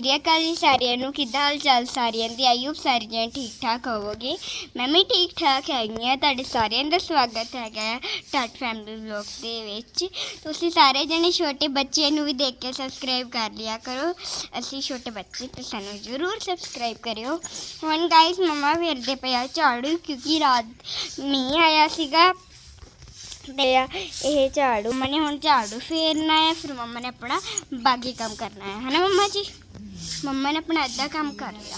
ਸ੍ਰੀ ਅਕਾਲ ਜੀ ਸਾਰਿਆਂ ਨੂੰ ਕਿੱਦਾਂ ਹਾਲ ਚਾਲ ਸਾਰਿਆਂ ਦੀ? ਆਯੂਬ ਸਾਰਿਆਂ ਠੀਕ ਠਾਕ ਹੋਵੋਗੇ। ਮੈਂ ਵੀ ਠੀਕ ਠਾਕ ਹੈਗੀ ਹਾਂ। ਤੁਹਾਡੇ ਸਾਰਿਆਂ ਦਾ ਸਵਾਗਤ ਹੈਗਾ ਹੈ ਟੱਟ ਫੈਮਿਲੀ ਵਲੌਗ ਦੇ ਵਿੱਚ। ਤੁਸੀਂ ਸਾਰੇ ਜਣੇ ਛੋਟੇ ਬੱਚੇ ਨੂੰ ਵੀ ਦੇਖ ਕੇ ਸਬਸਕ੍ਰਾਈਬ ਕਰ ਲਿਆ ਕਰੋ। ਅਸੀਂ ਛੋਟੇ ਬੱਚੇ ਤੇ ਸਾਨੂੰ ਜ਼ਰੂਰ ਸਬਸਕ੍ਰਾਈਬ ਕਰਿਓ। ਹੁਣ ਗਾਇਸ ਮਮਾ ਫੇਰਦੇ ਪਿਆ ਝਾੜੂ ਕਿਉਂਕਿ ਰਾਤ ਮੀਂਹ ਆਇਆ ਸੀਗਾ। ਤੇ ਇਹ ਝਾੜੂ ਮਨੇ ਹੁਣ ਝਾੜੂ ਫੇਰਨਾ ਹੈ। ਫਿਰ ਮੰਮਾ ਨੇ ਆਪਣਾ ਬਾਕੀ ਕੰਮ ਕਰਨਾ ਹੈ। ਹਨਾ ਮੰਮਾ ਜੀ? ਮੰਮਾ ਨੇ ਆਪਣਾ ਅੱਧਾ ਕੰਮ ਕਰ ਲਿਆ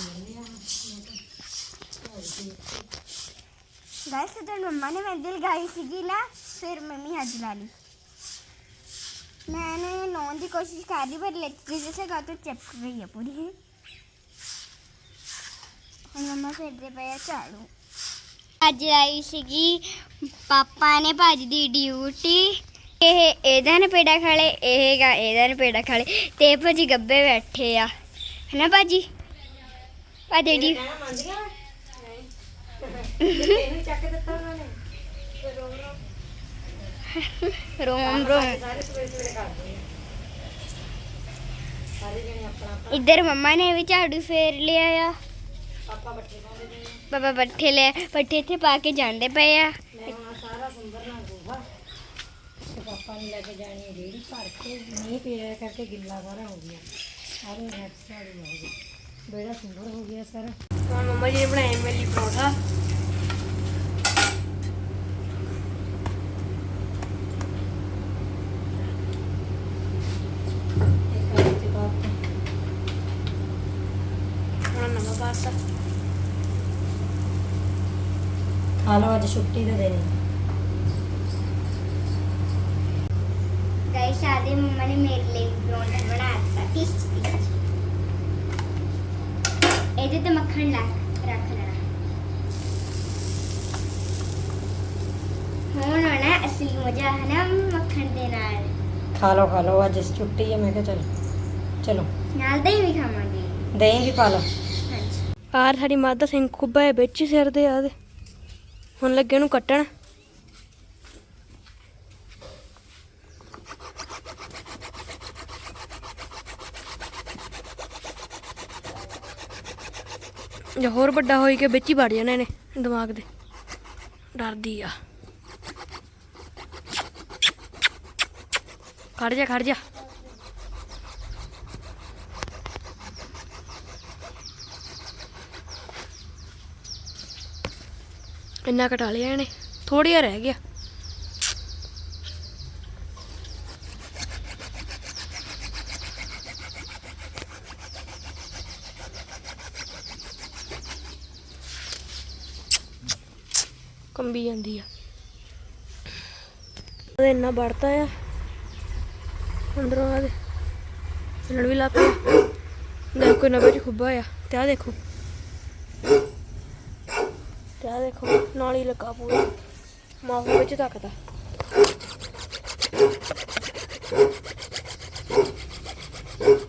ਗਾਇਸ ਤੇ ਮੰਮਾ ਨੇ ਮਹਿੰਦੀ ਲਗਾਈ ਸੀਗੀ ਨਾ ਫਿਰ ਮੰਮੀ ਹੱਥ ਲਾ ਲਈ मैंने नौन की कोशिश कर दी पर लेती जैसे गा तो चिपक गई है पूरी ਹੁਣ ਮੰਮਾ ਫੇਰਦੇ ਪਏ ਆ ਝਾੜੂ ਅੱਜ ਆਈ ਸੀਗੀ ਪਾਪਾ ਨੇ ਭਾਜੀ ਦੀ ਡਿਊਟੀ ਇਹ ਇਹਦਾ ਨੇ ਪੇੜਾ ਖਾਲੇ ਇਹ ਗਾ ਇਹਦਾ ਨੇ ਪੇੜਾ ਖਾਲੇ ਤੇ ਭਾਜੀ ਗੱਬੇ ਬੈਠੇ ਆ ਹੈਨਾ ਇਹਨੂੰ ਚੱਕ ਦਿੱਤਾ ਉਹਨਾਂ ਨੇ। ਰੋਮ ਰੋਮ ਸਾਰੇ ਸਵੇਰੇ ਸਵੇਰੇ ਕਰਦੇ ਆ। ਇੱਧਰ ਮੰਮਾ ਨੇ ਵੀ ਝਾੜੂ ਫੇਰ ਲਿਆ ਆ। ਪਾਪਾ ਬੱਠੇ ਪਾਉਂਦੇ ਨੇ ਲੈ ਪੱਠੇ ਇੱਥੇ ਪਾ ਕੇ ਜਾਂਦੇ ਪਏ ਆ। ਮੈਂ ਹੁਣ ਸਾਰਾ ਸੁੰਦਰ ਨਾਲ ਗੋਹਾ ਤੇ ਪਾਪਾ ਨੇ ਲੈ ਕੇ ਜਾਣੀ ਰੇੜੀ ਭਰ ਕੇ ਮੀਂਹ ਪਿਆ ਕਰਕੇ ਗਿੱਲਾ ਸਾਰਾ ਹੋ ਗਿਆ। ਸਾਰੇ ਨੈਟ ਸਾੜੀ ਹੋ ਗਈ ਬੇੜਾ ਸੁੰਦਰ ਹੋ ਗਿਆ ਸਾਰਾ। ਹੁਣ ਮੰਮਾ ਜੀ ਨੇ ਬਣਾਇਆ ਮੇਲੀ ਪਰੌਠਾ। ਲਓ ਅੱਜ ਛੁੱਟੀ ਦੇ ਦਿਨ। ਗਾਇਸ ਆਦੇ ਮੰਮਾ ਨੇ ਮੇਰੇ ਲਈ ਪਰੌਂਠਾ ਬਣਾਤਾ ਟਿਸ ਟਿਸ ਇਹਦੇ ਤੇ ਮੱਖਣ ਲਾ ਰੱਖ ਲੈਣਾ। ਹੁਣ ਆਣਾ ਅਸਲੀ ਮਜ਼ਾ ਹੈ ਨਾ ਮੱਖਣ ਦੇ ਨਾਲ। ਖਾ ਲਓ ਖਾ ਲਓ ਅੱਜ ਛੁੱਟੀ ਹੈ ਮੈਂ ਕਿਹਾ ਚਲੋ ਚਲੋ। ਨਾਲ ਦਹੀਂ ਵੀ ਖਾਵਾਂਗੇ। ਦਹੀਂ ਵੀ ਪਾ ਲਓ। ਹਾਂਜੀ। ਆਰ ਸਾਡੀ ਮਾਤਾ ਸਿੰਘ ਖੁੱਬਾ ਹੈ ਵਿੱਚ ਸਿਰ ਦੇ ਆ ਦੇ ਹੁਣ ਲੱਗੇ ਉਹਨੂੰ ਕੱਟਣ। ਜਾਂ ਹੋਰ ਵੱਡਾ ਹੋਈ ਕੇ ਵਿੱਚ ਹੀ ਵੜ ਜਾਣਾ ਇਹਨੇ ਦਿਮਾਗ ਦੇ। ਡਰਦੀ ਆ। ਖੜ ਜਾ ਖੜ ਜਾ। ਇੰਨਾ ਘਟਾ ਲਿਆ ਇਹਨੇ। ਥੋੜ੍ਹਾ ਜਿਹਾ ਰਹਿ ਗਿਆ। ਕੰਬੀ ਜਾਂਦੀ ਆ। ਉਹਦੇ ਇੰਨਾ ਵੜਤਾ ਆ। ਅੰਦਰੋਂ ਆ ਦੇ। ਲੜ ਵੀ ਲੱਗ ਪਿਆ ਦੇਖੋ ਕੋਈ ਨਵੇਂ ਚ ਖੁੱਬਾ ਆ। ਤੇ ਆ ਦੇਖੋ। ਤੇ ਆ ਦੇਖੋ, ਨਾਲ ਹੀ ਲੱਗਾ ਪੂਰਾ। ਮਾਫੂ ਵਿੱਚ ਤੱਕਦਾ।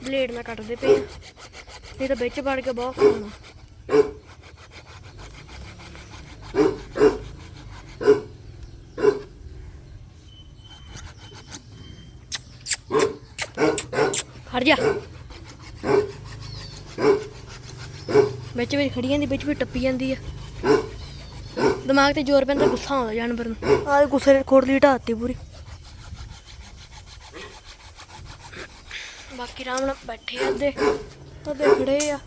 ਬਲੇਡ ਨਾਲ ਕੱਟਦੇ ਪਏ ਨਹੀਂ ਤਾਂ ਵਿੱਚ ਵੜ ਕੇ ਬਹੁਤ ਖਾਣਾ ਖੜ ਜਾ। ਵਿੱਚ ਵਿੱਚ ਖੜੀ ਜਾਂਦੀ ਵਿੱਚ ਵੀ ਟੱਪੀ ਜਾਂਦੀ ਆ। ਦਿਮਾਗ ਤੇ ਜ਼ੋਰ ਪੈਂਦਾ ਗੁੱਸਾ ਆਉਂਦਾ ਜਾਨਵਰ ਨੂੰ। ਆਹ ਗੁੱਸੇ ਨੇ ਖੋੜਲੀ ਢਾਤੀ ਪੂਰੀ। ਬਾਕੀ ਆਰਾਮ ਨਾਲ ਬੈਠੇ ਆ ਦੇ ਉਹਦੇ ਖੜੇ ਆ।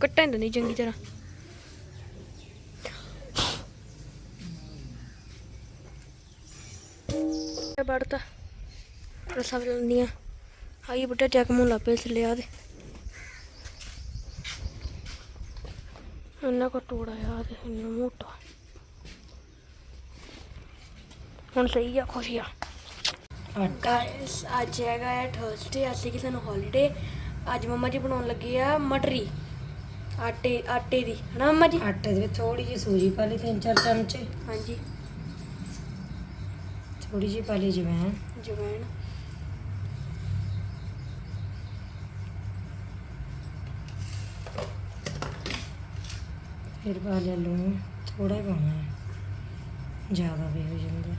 ਕੱਟਣ ਨਹੀਂ ਚੰਗੀ ਤਰ੍ਹਾਂ। ਵੜਤਾ ਰਸਾ ਲੈਂਦੀਆਂ ਆਈ ਬੁੱਢਾ ਚੱਕ ਮੂੰਹ ਲੱਪੇ ਥੱਲੇ ਆ ਦੇ। ਇੰਨਾ ਕੋ ਟੋੜਾ ਆ ਦੇ ਇੰਨਾ ਮੋਟਾ। ਹੁਣ ਸਹੀ ਆ ਖੁਸ਼ੀ ਆ। ਗਾਇਸ ਅੱਜ ਹੈਗਾ ਹੈ ਥਰਸਡੇ ਅੱਜ ਕਿ ਸਾਨੂੰ ਹੌਲੀਡੇ ਅੱਜ ਮੰਮਾ ਜੀ ਬਣਾਉਣ ਲੱਗੇ ਆ ਮਟਰੀ। ਆਟੇ ਆਟੇ ਦੀ। ਹਨਾ ਮੰਮਾ ਜੀ? ਆਟੇ ਦੇ ਵਿੱਚ ਥੋੜੀ ਜਿਹੀ ਸੂਜੀ ਪਾ ਲਈ ਤਿੰਨ ਚਾਰ ਚਮਚੇ। ਹਾਂਜੀ। ਥੋੜੀ ਜਿਹੀ ਪਾਲੀ ਜਵੈਣ। ਜਵੈਣ। ਫਿਰ ਪਾ ਲਿਆ ਲੂਣ ਥੋੜਾ ਹੀ ਪਾਉਣਾ ਜ਼ਿਆਦਾ ਵੀ ਹੋ ਜਾਂਦਾ।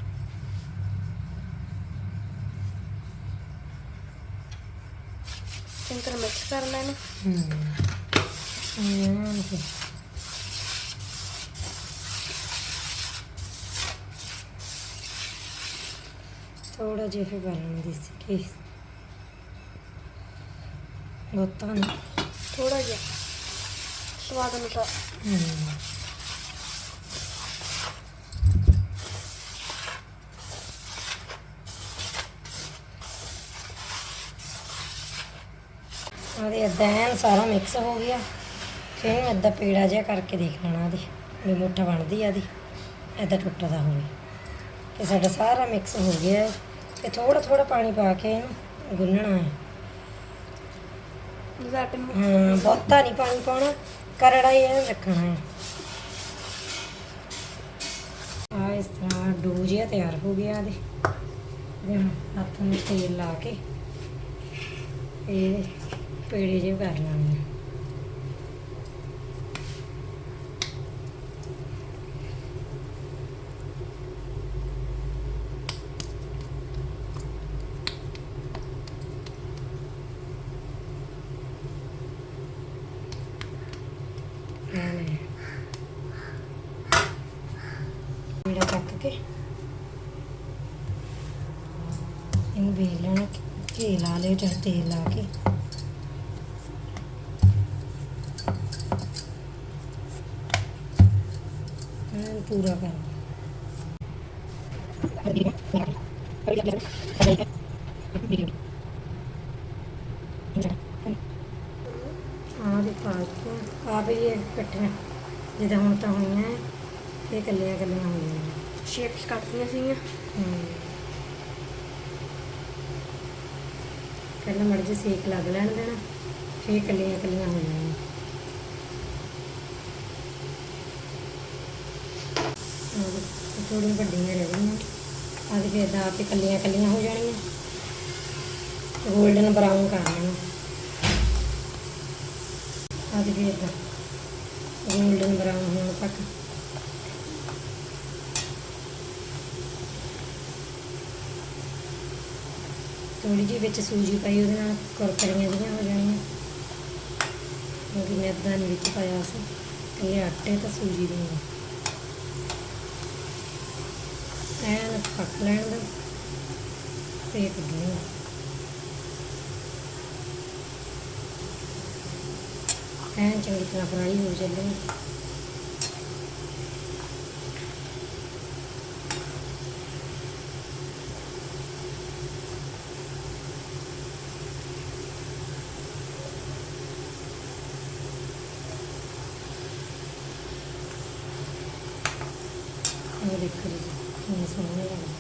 ਚੰਗੀ ਮਿਕਸ ਕਰ ਲੈਣਾ ਹੂੰ। ਇਹ ਨਾ ਥੋੜਾ ਜਿਹਾ ਫਿਰ ਬਾਲਣ ਦੀ ਸੀ ਨਹੀਂ ਥੋੜਾ ਜਿਹਾ। ਸਵਾਦ ਅਨੁਸਾਰ। ਆਦੇ ਏਦਾਂ ਐਨ ਸਾਰਾ ਮਿਕਸ ਹੋ ਗਿਆ। ਫਿਰ ਇਹਨੂੰ ਏਦਾਂ ਪੀੜਾ ਜਿਹਾ ਕਰਕੇ ਦੇਖ ਲੈਣਾ ਆਦੀ ਵੀ ਮੁੱਠ ਬਣਦੀ ਆਦੀ ਏਦਾਂ ਟੁੱਟਦਾ ਹੋਵੇ। ਤੇ ਸਾਡਾ ਸਾਰਾ ਮਿਕਸ ਹੋ ਗਿਆ। ਹੈ। ਤੇ ਥੋੜਾ ਥੋੜਾ ਪਾਣੀ ਪਾ ਕੇ ਇਹਨੂੰ ਗੁੰਨਣਾ ਹੈ। ਜਿਹਦਾ ਆਟੇ ਨੂੰ ਹਾਂ ਬਹੁਤਾ ਨਹੀਂ ਪਾਣੀ ਪਾਉਣਾ ਕਰੜਾ ਹੀ ਐਨ ਰੱਖਣਾ ਹੈ। ਆ ਇਸ ਤਰ੍ਹਾਂ ਡੋ ਜਿਹਾ ਤਿਆਰ ਹੋ ਗਿਆ ਇਹਦੇ। ਇਹਦੇ ਹੁਣ ਹੱਥ ਨੂੰ ਤੇਲ ਲਾ ਕੇ ਇਹ ਪੇੜੇ ਜਿਹੇ ਕਰ ਲੈਣੇ ਆ ਐਵੇਂ ਪੇੜਾ ਚੱਕ ਕੇ ਇਹਨੂੰ ਵੇਲ ਲੈਣਾ ਘੀ ਲਾ ਲਿਓ ਚਾਹੇ ਤੇਲ ਲਾ ਕੇ। ਐਨ ਪੂਰਾ ਕਰ ਆਹ ਦੇ ਪਾਲਤੂ ਆ ਵੀ ਇਹ ਇਕੱਠੀਆਂ ਜਿੱਦਾਂ ਹੁਣ ਤਾਂ ਹੋਈਆਂ, ਇਹ ਇਕੱਲੀਆਂ ਇਕੱਲੀਆਂ ਹੋਈਆਂ ਸ਼ੇਪਸ ਕੱਟਦੀਆਂ ਸੀਗੀਆਂ। ਪਹਿਲਾਂ ਮੜ ਜੇ ਸੇਕ ਲੱਗ ਲੈਣ ਦੇਣਾ, ਫੇਰ ਕੱਲੀਆਂ ਕੱਲੀਆਂ ਹੋ ਜਾਣੀਆਂ। ਥੋੜੀਆਂ ਵੱਡੀਆਂ ਰਹਿ ਗਈਆਂ। ਆਹ ਫੇਰ ਦਾ ਆਪੇ ਕੱਲੀਆਂ ਕੱਲੀਆਂ ਹੋ ਜਾਣੀਆਂ। 골ਡਨ ਬਰਾਊਨ ਕਰ ਲੈਣਾ। ਅੱਜ ਫੇਰ ਦਾ 골ਡਨ ਬਰਾਊਨ ਹੋਣ ਤੱਕ। ਥੋੜੀ ਜਿਹੀ ਵਿੱਚ ਸੂਜੀ ਪਾਈ, ਉਹਦੇ ਨਾਲ ਕੁਰਕਰੀਆਂ ਜਿਹੀਆਂ ਹੋ ਜਾਣੀਆਂ। ਕਿਉਂਕਿ ਮੈਦਾ ਨਹੀਂ ਵਿੱਚ ਪਾਇਆ ਸੀ ਇਹ ਆਟੇ ਤਾਂ ਸੂਜੀ ਦੇ ਨੇ ਐਨ ਪੱਕ ਲੈਣ ਦਾ। ਤੇ ਕੱਢਣੀ ਐਨ ਚੰਗੀ ਤਰ੍ਹਾਂ ਫਰਾਈ ਹੋ ਚੱਲੇ ਉਹ ਦੇਖੋ ਜੀ ਕਿੰਨੇ ਸੋਹਣੇ ਲੱਗਦੇ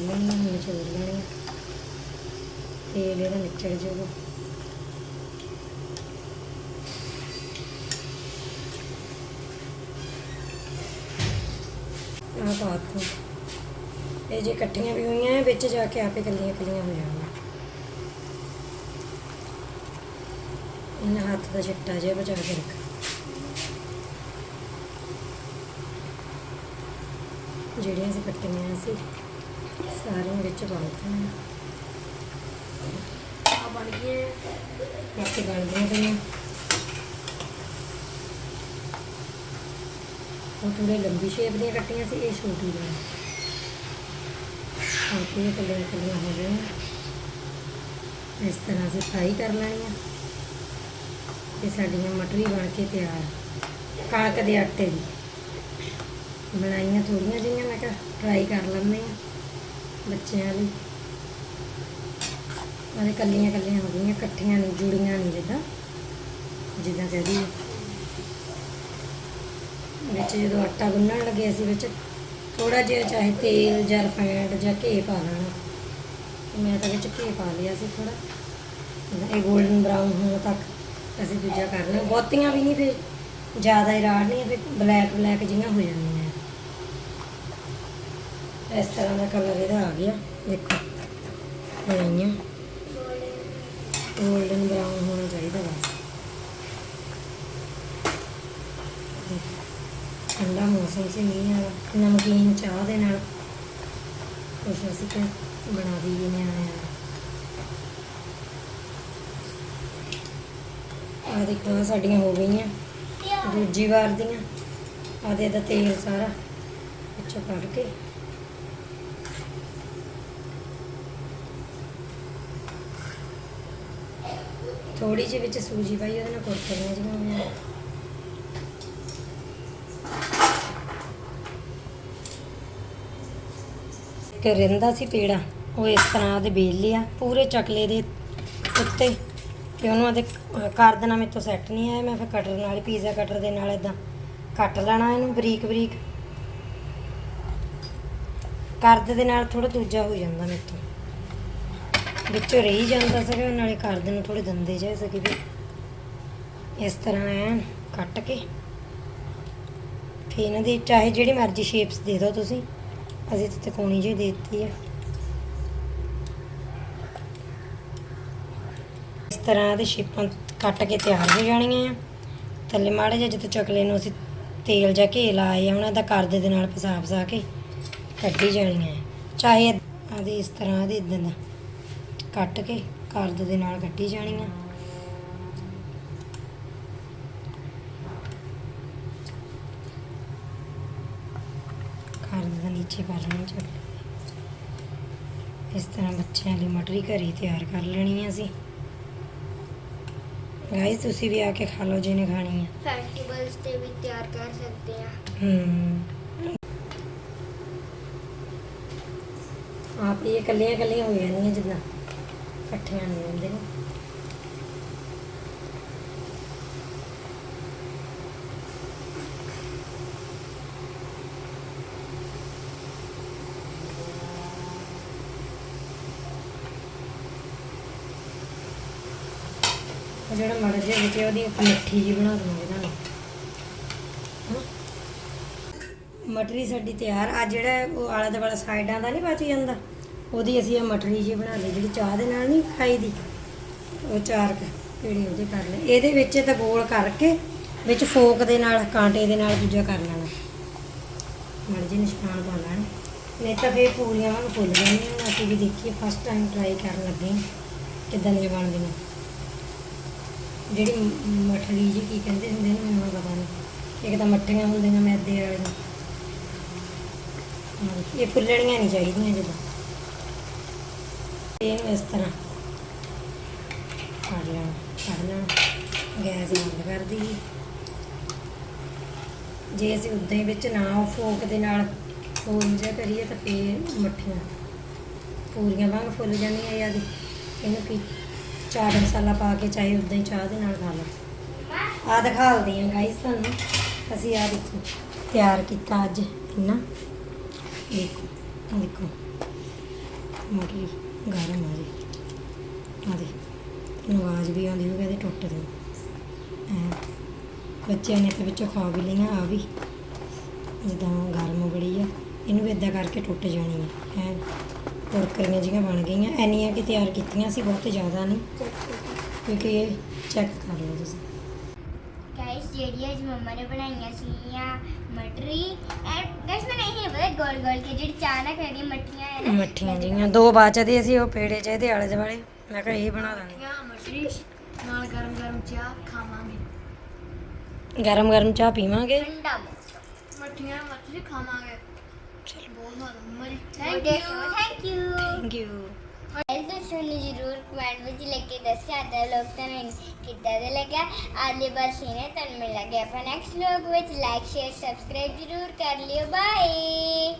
ਇਸ ਤਰ੍ਹਾਂ ਕਰ ਲੈਣਾ ਹੁਣ ਨਿਚੋੜ ਲੈਣੇ ਤੇਲ ਇਹਦਾ ਨਿਚੜ ਜਾਊਗਾ ਆਹ ਬਾਤ ਇਹ ਜੇ ਇਕੱਠੀਆਂ ਵੀ ਹੋਈਆਂ ਹੈ, ਵਿੱਚ ਜਾ ਕੇ ਆਪੇ ਕੱਲੀਆਂ ਕੱਲੀਆਂ ਹੋ ਜਾਣਗੀਆਂ ਇਹਨਾਂ ਹੱਥ ਦਾ ਛਿੱਟਾ ਜਿਹਾ ਬਚਾ ਕੇ ਰੱਖ ਜਿਹੜੀਆਂ ਅਸੀਂ ਕੱਟੀਆਂ ਸੀ ਸਾਰੀਆਂ ਵਿੱਚ ਪਾ ਦਿੱਤੀਆਂ ਆ ਬਣ ਗਏ ਬਾਕੀ ਬਣਦੀਆਂ ਪਈਆਂ ਉਹ ਥੋੜੇ ਲੰਬੀ ਸ਼ੇਪ ਦੀਆਂ ਕੱਟੀਆਂ ਸੀ ਇਹ ਛੋਟੀ ਦੀਆਂ ਆਪੇ ਇਹ ਕੱਲੀਆਂ ਕੱਲੀਆਂ ਹੋ ਗਈਆਂ ਇਸ ਤਰ੍ਹਾਂ ਅਸੀਂ ਫਰਾਈ ਕਰ ਲੈਣੀਆਂ ਤੇ ਸਾਡੀਆਂ ਮਟਰੀ ਬਣ ਕੇ ਤਿਆਰ। ਕਣਕ ਦੇ ਆਟੇ ਦੀ। ਬਣਾਈਆਂ ਥੋੜੀਆਂ ਜਿਹੀਆਂ ਮੈਂ ਕਿਹਾ ਫਰਾਈ ਕਰ ਲੈਂਦੇ ਆ। ਬੱਚਿਆਂ ਲਈ। ਉਹਦੇ ਕੱਲੀਆਂ ਕੱਲੀਆਂ ਹੋ ਗਈਆਂ, ਇਕੱਠੀਆਂ ਨਹੀਂ, ਜੁੜੀਆਂ ਨਹੀਂ ਜਿੱਦਾਂ ਜਿੱਦਾਂ ਕਹਦੀ ਵਿੱਚ ਜਦੋਂ ਆਟਾ ਗੁੰਨਣ ਲੱਗੇ ਅਸੀਂ ਵਿੱਚ ਥੋੜਾ ਜਿਹਾ ਚਾਹੇ ਤੇਲ ਜਾਂ ਰਿਫਾਈਂਡ ਜਾਂ ਘੇ ਪਾ ਲੈਣਾ। ਮੈਂ ਤਾਂ ਵਿੱਚ ਘੇ ਪਾ ਲਿਆ ਸੀ ਥੋੜਾ ਇਹ 골ਡਨ ਬਰਾਊਨ ਹੋਣ ਤੱਕ ਅਸੀਂ ਦੂਜਾ ਕਰਨਾ ਬਹੁਤੀਆਂ ਵੀ ਨਹੀਂ, ਫਿਰ ਜ਼ਿਆਦਾ ਹੀ ਰਾੜਨੀਆਂ ਫਿਰ ਬਲੈਕ ਬਲੈਕ ਜਿਹੀਆਂ ਹੋ ਜਾਂਦੀਆਂ। ਇਸ ਤਰ੍ਹਾਂ ਦਾ ਕਲਰ ਇਹਦਾ ਆ ਗਿਆ। ਦੇਖੋ ਬਣਾਈਆਂ 골ਡਨ ਬਰਾਊਨ ਹੋਣਾ ਚਾਹੀਦਾ ਬਸ ਠੰਡਾ ਮੌਸਮ ਸੀ, ਮੀਂਹ ਵਾਲਾ। ਨਮਕੀਨ ਚਾਹ ਦੇ ਨਾਲ ਕੁਛ ਅਸੀਂ ਕਿ ਬਣਾ ਦਈਏ ਨਿਆਣਿਆਂ ਆ ਦੇਖੋ ਸਾਡੀਆਂ ਹੋ ਗਈਆਂ। ਦੂਜੀ ਵਾਰ ਦੀਆਂ। ਆ ਦੇ ਦਾ ਤੇਲ ਸਾਰਾ ਵਿੱਚੋਂ ਕੱਢ ਕੇ ਥੋੜੀ ਜਿਹੀ ਵਿੱਚ ਸੂਜੀ ਪਾਈ, ਉਹਦੇ ਨਾਲ ਕੁਰਕਰੀਆਂ ਜਿਹੀਆਂ ਹੋਈਆਂ ਇੱਕ ਰਿੰਦਾ ਸੀ ਪੇੜਾ, ਉਹ ਇਸ ਤਰ੍ਹਾਂ ਉਹਦੇ ਬੇਲ ਲਿਆ, ਪੂਰੇ ਚਕਲੇ ਦੇ ਉੱਤੇ। ਤੇ ਉਹਨੂੰ ਉਹਦੇ ਕਰ ਦੇਣਾ, ਮੇਰੇ ਤੋਂ ਸੈੱਟ ਨਹੀਂ ਆਇਆ, ਮੈਂ ਫਿਰ ਕਟਰ ਨਾਲ ਪੀਜ਼ਾ ਕਟਰ ਦੇ ਨਾਲ ਇਦਾਂ ਕੱਟ ਲੈਣਾ ਇਹਨੂੰ ਬਰੀਕ ਬਰੀਕ। ਕਰਦ ਦੇ ਨਾਲ ਥੋੜਾ ਦੂਜਾ ਹੋ ਜਾਂਦਾ ਮੇਰੇ ਤੋਂ। ਵਿੱਚੋਂ ਰਹੀ ਜਾਂਦਾ ਸੀਗਾ, ਨਾਲੇ ਕਰਦ ਨੂੰ ਥੋੜੇ ਦੰਦੇ ਜਿਹੇ ਸਕੇ ਵੀ। ਇਸ ਤਰ੍ਹਾਂ ਐਨ ਕੱਟ ਕੇ। ਫਿਰ ਇਹਨਾਂ ਦੀ ਚਾਹੇ ਜਿਹੜੀ ਮਰਜ਼ੀ ਸ਼ੇਪਸ ਦੇ ਦਿਓ ਤੁਸੀਂ, ਅਸੀਂ ਤਾਂ ਤਿਕੋਣੀ ਜਿਹੀ ਦਿੱਤੀ ਆ। ਇਸ ਤਰ੍ਹਾਂ ਦੇ ਸ਼ੇਪਾਂ ਕੱਟ ਕੇ ਤਿਆਰ ਹੋ ਜਾਣੀਆਂ ਆ। ਥੱਲੇ ਮਾੜੇ ਜਿਹਾ ਜਿੱਥੇ ਚਕਲੇ ਨੂੰ ਅਸੀਂ ਤੇਲ ਜਾਂ ਘੇ ਲਾਏ ਆ, ਉਹਨਾਂ ਦਾ ਕਰਦ ਦੇ ਨਾਲ ਫਸਾ ਫਸਾ ਕੇ ਕੱਢੀ ਜਾਣੀਆਂ ਆ। ਚਾਹੇ ਆਦੀ ਇਸ ਤਰ੍ਹਾਂ ਦੀ ਇਦਾਂ ਦਾ। ਕੱਟ ਕੇ ਕਰਦ ਦੇ ਨਾਲ ਕੱਢੀ ਜਾਣੀਆਂ ਕਰਦ ਦਾ ਨੀਚੇ ਪਾ ਲੈਣਾ ਚਕਲੇ ਦੇ। ਇਸ ਤਰ੍ਹਾਂ ਬੱਚਿਆਂ ਲਈ ਮਟਰੀ ਘਰੀ ਤਿਆਰ ਕਰ ਲੈਣੀ ਆ ਅਸੀਂ। ਗਾਇਸ ਤੁਸੀਂ ਵੀ ਆ ਕੇ ਖਾ ਲਓ ਜਿਹਨੇ ਖਾਣੀ ਆ। ਫੈਸਟੀਵਲਸ ਤੇ ਵੀ ਤਿਆਰ ਕਰ ਸਕਦੇ ਆ। ਹੂੰ। ਆਪ ਇਹ ਕੱਲੀਆਂ ਕੱਲੀਆਂ ਹੋ ਜਾਂਦੀਆਂ ਜਿੱਦਾਂ। ਇਕੱਠੀਆਂ ਨਹੀਂ ਹੁੰਦੇ ਨੇ। ਉਹ ਜਿਹੜਾ ਮੜ ਜਿਹਾ ਵਿੱਚ ਉਹਦੀ ਆਪਾਂ ਮਿੱਠੀ ਜੀ ਬਣਾ ਦਵਾਂਗੇ ਇਹਨਾਂ ਨੂੰ ਮਟਰੀ ਸਾਡੀ ਤਿਆਰ ਆ ਜਿਹੜਾ ਉਹ ਆਲਾ ਦੁਆਲਾ ਸਾਈਡਾਂ ਦਾ ਨਹੀਂ ਬਚ ਜਾਂਦਾ? ਉਹਦੀ ਅਸੀਂ ਇਹ ਮਟਰੀ ਜੀ ਬਣਾ ਲਈ, ਜਿਹੜੀ ਚਾਹ ਦੇ ਨਾਲ ਨਹੀਂ ਖਾਈ ਦੀ। ਉਹ ਚਾਰ ਪੇੜੇ ਉਹਦੇ ਕਰ ਲਏ। ਇਹਦੇ ਵਿੱਚ ਤਾਂ ਗੋਲ ਕਰਕੇ ਵਿੱਚ ਫੋਕ ਦੇ ਨਾਲ, ਕਾਂਟੇ ਦੇ ਨਾਲ ਦੂਜਾ ਕਰ ਲੈਣਾ। ਮਰਜ਼ੀ ਜੀ ਨਿਸ਼ਾਨ ਪਾ ਲੈਣ। ਨਹੀਂ ਤਾਂ ਫੇਰ ਪੂਰੀਆਂ ਵਾਂਗ ਫੁੱਲ ਜਾਣੀਆਂ ਅਸੀਂ ਵੀ ਦੇਖੀਏ ਫਸਟ ਟਾਈਮ ਟਰਾਈ ਕਰਨ ਲੱਗੇ ਹਾਂ ਕਿੱਦਾਂ ਦੀਆਂ ਬਣਦੀਆਂ। ਜਿਹੜੀ ਮਠਲੀ ਜੀ ਕੀ ਕਹਿੰਦੇ ਹੁੰਦੇ ਨੇ, ਮੈਨੂੰ ਪਤਾ ਨਹੀਂ। ਇੱਕ ਤਾਂ ਮੱਠੀਆਂ ਹੁੰਦੀਆਂ, ਮੈਦੇ ਵਾਲੀਆਂ। ਇਹ ਫੁੱਲਣੀਆਂ ਨਹੀਂ ਚਾਹੀਦੀਆਂ ਜਦੋਂ। ਇਹਨੂੰ ਇਸ ਤਰ੍ਹਾਂ। ਕਰ ਲੈਣਾ ਕਰ ਗੈਸ ਬੰਦ ਕਰ ਦਈਏ ਜੇ ਅਸੀਂ ਉਦਾਂ ਹੀ ਵਿੱਚ ਨਾ ਉਹ ਫੋਕ ਦੇ ਨਾਲ ਫੋਲ ਜਿਹਾ ਕਰੀਏ ਤਾਂ ਫੇਰ ਮੱਠੀਆਂ। ਪੂਰੀਆਂ ਵਾਂਗ ਫੁੱਲ ਜਾਂਦੀਆਂ ਯਾਦ ਇਹਨੂੰ ਕੀ ਚਾਟ ਮਸਾਲਾ ਪਾ ਕੇ ਚਾਹੇ ਉਦਾਂ ਹੀ ਚਾਹ ਦੇ ਨਾਲ ਖਾ ਲਓ। ਆ ਦਿਖਾਉਂਦੀ ਹਾਂ ਗਾਇਸ ਤੁਹਾਨੂੰ। ਅਸੀਂ ਆ ਦੇਖੋ, ਤਿਆਰ ਕੀਤਾ ਅੱਜ। ਇੰਨਾ ਦੇਖੋ ਦੇਖੋ। ਮਟਰੀ ਗਰਮ ਆ ਜੀ। ਆ ਦੇ ਇਹਨੂੰ ਆਵਾਜ਼ ਵੀ ਆਉਂਦੀ ਹੋਵੇ ਇਹਦੇ ਟੁੱਟ ਦੇ ਬੱਚਿਆਂ ਨੇ ਤਾਂ ਵਿੱਚੋਂ ਖਾ ਵੀ ਲਈਆਂ, ਆ ਵੀ। ਜਿੱਦਾਂ ਗਰਮ ਬੜੀ ਆ, ਇਹਨੂੰ ਵੀ ਇਦਾਂ ਕਰਕੇ ਟੁੱਟ ਜਾਣੀ ਹੈ ਐ, ਕੁਰਕਰੀਆਂ ਜਿਹੀਆਂ ਬਣ ਗਈਆਂ। ਐਨੀਆਂ ਕਿ ਤਿਆਰ ਕੀਤੀਆਂ ਸੀ, ਬਹੁਤ ਜ਼ਿਆਦਾ ਨਹੀਂ। ਕਿਉਂਕਿ ਇਹ ਚੈੱਕ ਕਰ ਲਓ ਤੁਸੀਂ। ਗਾਇਸ ਜਿਹੜੀ ਅੱਜ ਮੰਮਾ ਨੇ ਬਣਾਈਆਂ ਸੀਗੀਆਂ ਮਟਰੀ। ਐਂਡ ਗਾਇਸ ਮੈਂ ਨਹੀਂ ਪਤਾ ਗੋਲ ਗੋਲ ਕੇ ਜਿਹੜੀ ਨਾਲ ਖਾਦੀ ਮੱਠੀਆਂ ਹੈ ਨਾ। ਮੱਠੀਆਂ ਜਿਹੀਆਂ ਦੋ ਬਚਦੇ ਸੀ ਉਹ ਪੇੜੇ ਚਾਹੀਦੇ ਆਲੇ ਦੁਆਲੇ ਮੈਂ ਕਿਹਾ ਇਹ ਬਣਾ ਦਾਂਗੇ। ਯਾ ਮਛਲੀ ਨਾਲ ਗਰਮ ਗਰਮ ਚਾਹ ਖਾਵਾਂਗੇ। ਗਰਮ ਗਰਮ ਚਾਹ ਪੀਵਾਂਗੇ? ਠੰਡਾ ਮੌਸਮ। ਮੱਠੀਆਂ ਮਛਲੀ ਖਾਵਾਂਗੇ। ਚਲ। ਬਹੁਤ ਮਜ਼ਾ ਮਰੀ thank you thank you thank you guys ਤੁਸੀਂ ਨੂੰ ਜ਼ਰੂਰ, ਕਮੈਂਟ ਵਿੱਚ ਲਿਖ ਕੇ ਦੱਸਿਆ ਤਾਂ ਲੋਕ ਤੁਹਾਨੂੰ ਕਿੱਦਾਂ ਦਾ ਲੱਗਿਆ। ਆਲੇ ਬਸ ਇਹਨੇ ਤੁਹਾਨੂੰ ਮਿਲ ਲੱਗਿਆ ਆਪਾਂ ਨੈਕਸਟ ਵਲੌਗ ਵਿੱਚ ਲਾਈਕ ਸ਼ੇਅਰ ਸਬਸਕ੍ਰਾਈਬ ਜ਼ਰੂਰ ਕਰ ਲਿਓ ਬਾਏ